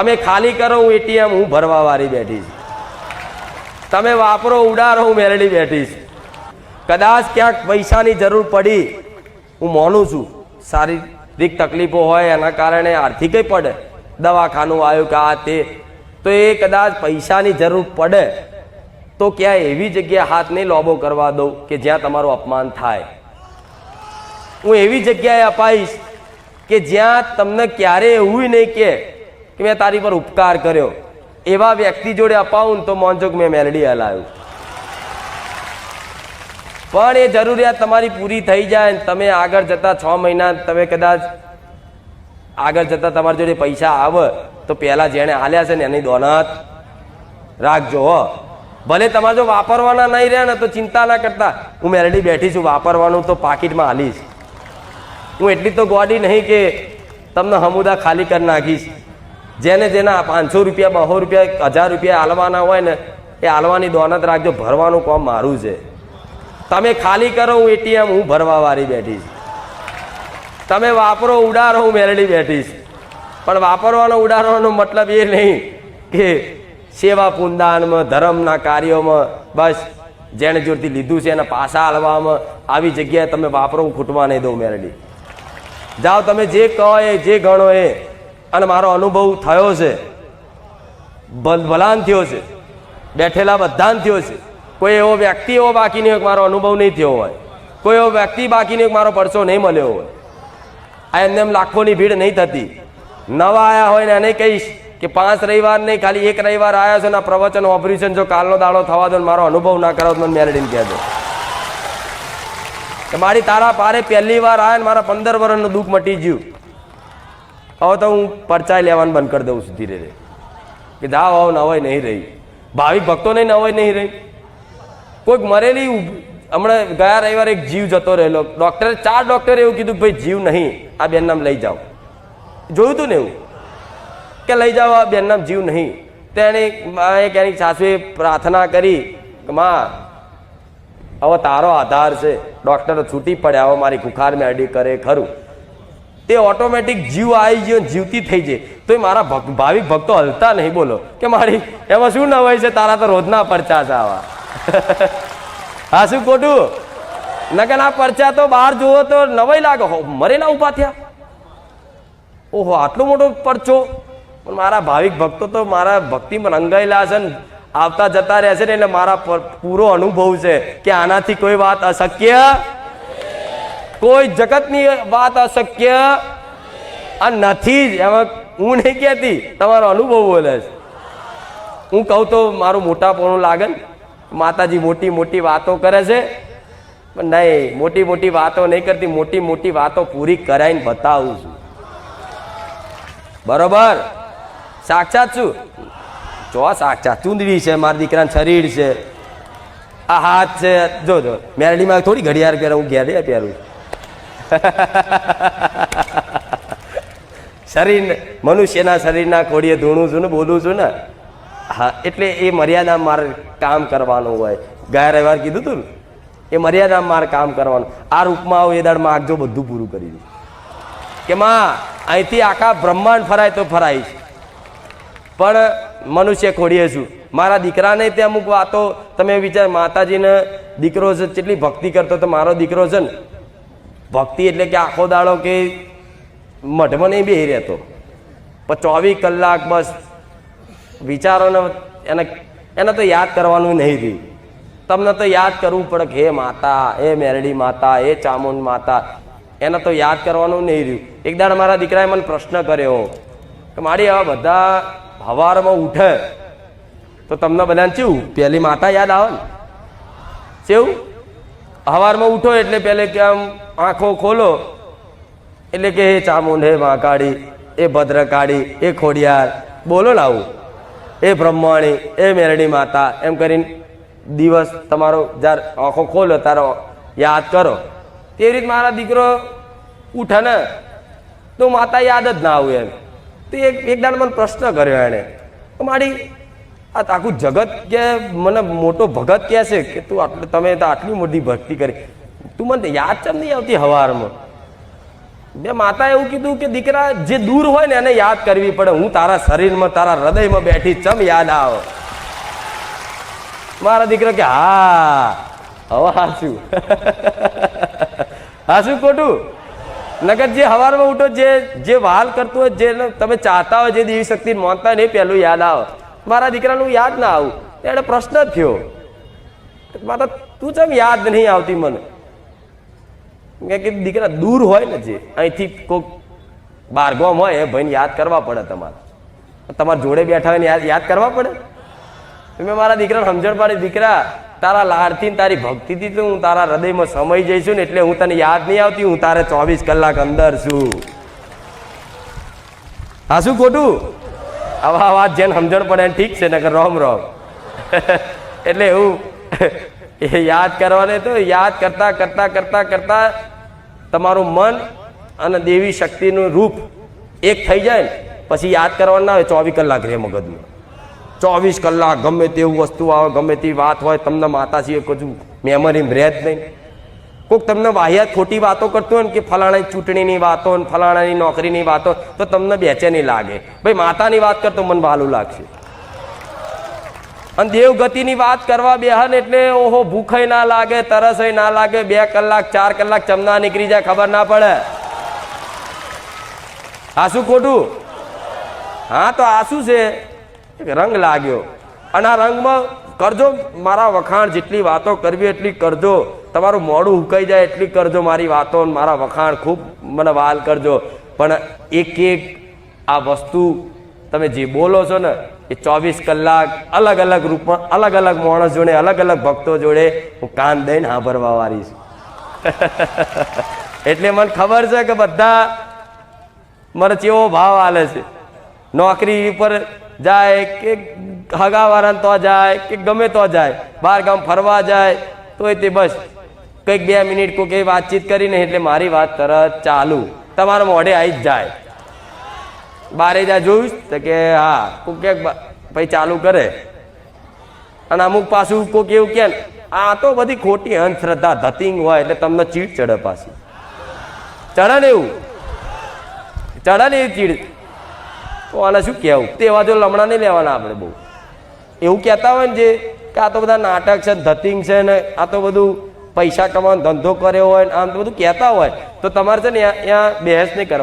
તમે ખાલી કરો, હું એટીએમ, હું ભરવા વાળી બેઠી છું. તમે વાપરો, ઉડાડો, હું મેળડી બેઠી છું. કદાચ ક્યાંક પૈસાની જરૂર પડી, હું માનું છું. શારીરિક તકલીફો હોય, એના કારણે આર્થિકે પડે. દવાખાનું આવ્યું કે આ તે, તો એ કદાચ પૈસાની જરૂર પડે. તો ક્યાં એવી જગ્યાએ હાથ નહીં લોબો કરવા દઉં કે જ્યાં તમારું અપમાન થાય. હું એવી જગ્યાએ અપાઈશ કે જ્યાં તમને ક્યારેય એવું નહીં કે કે મેં તારી પર ઉપકાર કર્યો. એવા વ્યક્તિ જોડે અપાવું તો મોનજોગ મેં મેલડી હલાવ્યું. પણ એ જરૂરિયાત તમારી પૂરી થઈ જાય ને તમે આગળ જતા છ મહિના તમે કદાચ આગળ જતા તમારી જોડે પૈસા આવે, તો પહેલાં જેણે હાલ્યા છે ને એની દોનત. રાખજો હો. ભલે તમારે જો વાપરવાના નહીં રહ્યા ને તો ચિંતા ના કરતા. હું મેલડી બેઠી છું, વાપરવાનું તો પાકીટમાં હાલીશ. હું એટલી તો ગોડી નહીં કે તમને હમુદા ખાલી કરી નાખીશ. જેને જેના પાંચસો રૂપિયા, બસો રૂપિયા, હજાર રૂપિયા હાલવાના હોય ને, એ હાલવાની દોનત રાખજો. ભરવાનું કામ મારું છે. તમે ખાલી કરો હું એટીએમ, હું ભરવા વાળી બેઠી તમે વાપરો, ઉડાડો, હું મેલડી બેઠીશ પણ વાપરવાનો, ઉડાડવાનો મતલબ એ નહીં કે સેવા પુંદાનમાં, ધર્મના કાર્યોમાં, બસ જેણે જોરથી લીધું છે એના પાસા હાલવામાં આવી જગ્યાએ તમે વાપરો, હું ખૂટવા નહીં દઉં મેલડી. જાઓ, તમે જે કહો એ, જે ગણો એ. અને મારો અનુભવ થયો છે. ભલ- ભલાન થયો છે. બેઠેલા બધાન થયો છે. કોઈ એવો વ્યક્તિ, એવો બાકી નહીં મારો અનુભવ નહીં થયો હોય. કોઈ એવો વ્યક્તિ બાકી નહીં મારો પરસો નહીં મળ્યો હોય. આ એમને એમ લાખોની ભીડ નહીં થતી. નવા આવ્યા હોય ને એને કહીશ કે પાંચ રવિવાર નહીં, ખાલી એક રવિવાર આવ્યા છે ને પ્રવચન, ઓપરેશન, જો કાલનો દાડો થવા દો ને મારો અનુભવ ના કરાવો મને મેરેડીને કહેજો કે મારી તારા પારે પહેલી વાર આવ્યા ને મારા પંદર વર્ષનું દુઃખ મટી ગયું. હવે તો હું પરચાઈ લેવાનું બંધ કરી દઉં છું ધીરે ધીરે. કે જાઓ, આવો, નવાઈ નહીં રહી. ભાવિક ભક્તોને નવાઈ નહીં રહી. કોઈક મરેલી હમણાં ગયા રવિવારે એક જીવ જતો રહેલો. ડૉક્ટરે, ચાર ડૉક્ટરે એવું કીધું ભાઈ, જીવ નહીં, આ બેન નામ લઈ જાઓ. જોયું હતું ને એવું? કે લઈ જાઓ, આ બેન નામ જીવ નહીં. તેણે એક એની સાસુએ પ્રાર્થના કરી કે, માં, હવે તારો આધાર છે. ડૉક્ટર છૂટી પડ્યા, હવે મારી ખુખાર મેડી કરે ખરું. તે ઓટોમેટિક જીવ આવી ગયો જીવતી થઈ જાય. તો એ મારા ભાવિક ભક્તો હલતા નહીં બોલો. કે મારી એમાં શું નવાઈ છે? તારા તો રોજના પરચા છે આવા. હા શું ખોટું? નકર આ પરચા તો બહાર જુઓ તો નવાઈ લાગે. હો, મરેલા ઊભા થયા? ઓહો આટલો મોટો પરચો? પણ મારા ભાવિક ભક્તો તો મારા ભક્તિમાં રંગાયેલા છે ને આવતા જતા રહેશે ને એટલે મારા પૂરો અનુભવ છે કે આનાથી કોઈ વાત અશક્ય કોઈ જગતની વાત અશક્ય આ નથી જ. એમાં હું નહીં કહેતી, તમારો અનુભવ બોલે છે. હું કહું તો મારું મોટાપણું લાગે ને, માતાજી મોટી મોટી વાતો કરે છે. પણ નહીં, મોટી મોટી વાતો નહીં કરતી, મોટી મોટી વાતો પૂરી કરાવીને બતાવું છું. બરોબર? સાક્ષાત છું જો સાક્ષાત ચૂંદડી છે, મારા દીકરાનું શરીર છે. આ હાથ છે. જો જો, મેરડીમાં થોડી ઘડિયાળ પહેરું, હું ઘેરે પહેરું. શરીર મનુષ્યના શરીરના કોડીએ ધૂણું છું ને બોલું છું ને, હા, એટલે એ મર્યાદા મારે કામ કરવાનું હોય. ગયા રવિવાર કીધું તું ને, એ મર્યાદા મારે કામ કરવાનું. આ રૂપમાં આવું એ દાડ માગજો બધું પૂરું કરી દઉં કે માં, અહીંથી આખા બ્રહ્માંડ ફરાય તો ફરાય છે. પણ મનુષ્ય ખોડીએ છું. મારા દીકરાને ત્યાં અમુક વાતો તમે વિચાર, માતાજીને દીકરો છે, કેટલી ભક્તિ કરતો તો મારો દીકરો છે ને. ભક્તિ એટલે કે આખો દાડો કે મઢમાં નહીં બેહી રહેતો. પણ ચોવીસ કલાક બસ વિચારોને એને એને તો યાદ કરવાનું નહીં રહ્યું. તમને તો યાદ કરવું પડે કે હે માતા, હે મેરડી માતા, હે ચામુંડ માતા, એને તો યાદ કરવાનું નહીં રહ્યું. એક દાડ મારા દીકરાએ મને પ્રશ્ન કર્યો કે મારી આવા બધા હવારમાં ઉઠે તો તમને બધાને ચેવું? પહેલી માતા યાદ આવે ને? ચેવું? હવારમાં ઉઠો એટલે પહેલે કે આમ આંખો ખોલો. એટલે કે હે ચામુંડ હે મહાકાળી એ ભદ્રકાળી, એ ખોડિયાર. બોલો ને આવું. એ બ્રહ્માણી, એ મેરડી માતા. એમ કરીને દિવસ તમારો જ્યારે આંખો ખોલો તારો યાદ કરો. તે રીત મારા દીકરો ઉઠે ને તો માતા યાદ જ ના આવે એમ. તો એક એક દાડ મને પ્રશ્ન કર્યો એણે. મારી આ આખું જગત કે મને મોટો ભગત કહે છે કે તું આટલું, તમે તો આટલી મોટી ભક્તિ કરી. તું મને યાદ ચમ નહીં આવતી હવારમાં. બે માતા એવું કીધું કે દીકરા, જે દૂર હોય ને એને યાદ કરવી પડે. હું તારા શરીરમાં, તારા હૃદયમાં બેઠી ચમ યાદ આવ. મારા દીકરા કે, હા, હવે હાસું. હાસું ખોટું? નગર જે હવારમાં ઉઠો, જે જે વાલ કરતું હોય, જે તમે ચાહતા હોય, જે દેવી શક્તિ માનતા હોય ને પહેલું યાદ આવે. મારા દીકરાનું યાદ ના આવું. એને પ્રશ્ન થયો. માતા, તું ચમ યાદ નહીં આવતી મને? મેં કીધું દીકરા દૂર હોય ને જે, અહીંથી કોઈક બારગામ હોય એ ભાઈને યાદ કરવા પડે તમારે. તમારા જોડે બેઠા હોય ને યાદ યાદ કરવા પડે? મેં મારા દીકરાને સમજણ પાડી, દીકરા, તારા લાડથી તારી ભક્તિથી તો હું તારા હૃદયમાં સમય જઈશું ને એટલે હું તને યાદ નહીં આવતી, હું તારે ચોવીસ કલાક અંદર છું. હા, શું ખોટું? આવા વાત જેને સમજણ પડે એને ઠીક છે, નકર રોમ રોમ. એટલે એવું એ યાદ કરવાને તો યાદ કરતા કરતા કરતા કરતા તમારું મન અને દેવી શક્તિનું રૂપ એક થઈ જાય ને, પછી યાદ કરવાનું ના આવે ચોવીસ કલાક રહે મગજમાં. ચોવીસ કલાક ગમે તેવું વસ્તુ આવે, ગમે તેવી વાત હોય, તમને માતાજીએ કજું મેમરીમાં રહે જ નહીં. કોઈક તમને વાહિયાત ખોટી વાતો કરતું હોય ને, કે ફલાણાની ચૂંટણીની વાતો ફલાણાની નોકરીની વાતો તો તમને બેચેની લાગે. ભાઈ, માતાની વાત કરતો મને ભાલું લાગશે. અને દેવગતિની વાત કરવા બેહન એટલે ઓહો ભૂખય ના લાગે, તરસય ના લાગે, બે કલાક, ચાર કલાક ચમના નીકળી જાય, ખબર ના પડે. આ શું ખોટું? હા, તો આ શું છે રંગ લાગ્યો. અને આ રંગમાં કરજો, મારા વખાણ જેટલી વાતો કરવી એટલી કરજો. તમારું મોડું ઉકાઈ જાય એટલી કરજો મારી વાતો મારા વખાણ ખૂબ મને વાલ કરજો. પણ એક એક આ વસ્તુ તમે જે બોલો છો ને, એ ચોવીસ કલાક અલગ અલગ રૂપમાં, અલગ અલગ માણસ જોડે, અલગ અલગ ભક્તો જોડે હું કાન દઈને સાંભળવા વાળી છું. એટલે મને ખબર છે કે બધા મને ચેવો ભાવ આલે છે. નોકરી ઉપર જાય કે હગાવાળાને તો જાય, કે ગમે તો જાય બહાર ગામ ફરવા જાય, તોય તે બસ કંઈક બે મિનિટ કોઈ વાતચીત કરીને એટલે મારી વાત તરત ચાલુ. તમારા મોઢે આવી જ જાય. બારે ત્યાં જોયું તો કે હા, કોક કે ભાઈ ચાલુ કરે. અને અમુક પાછું કોક એવું કે આ તો બધી ખોટી અંધશ્રદ્ધા, ધતિંગ હોય એટલે તમને ચીડ ચડે પાછી. ચડે ને એવું. ચડે ને એવી ચીડ. તો આને શું કહેવું? તેવા જો લમણા નહીં લેવાના આપણે બહુ. એવું કહેતા હોય ને જે કે આ તો બધા નાટક છે, ધતિંગ છે ને આ તો બધું પૈસા કમાવાનો ધંધો કર્યો હોય ને આમ તો બધું કહેતા હોય. તો તમારે છે ને ત્યાં બહેસ નહીં કરવાની.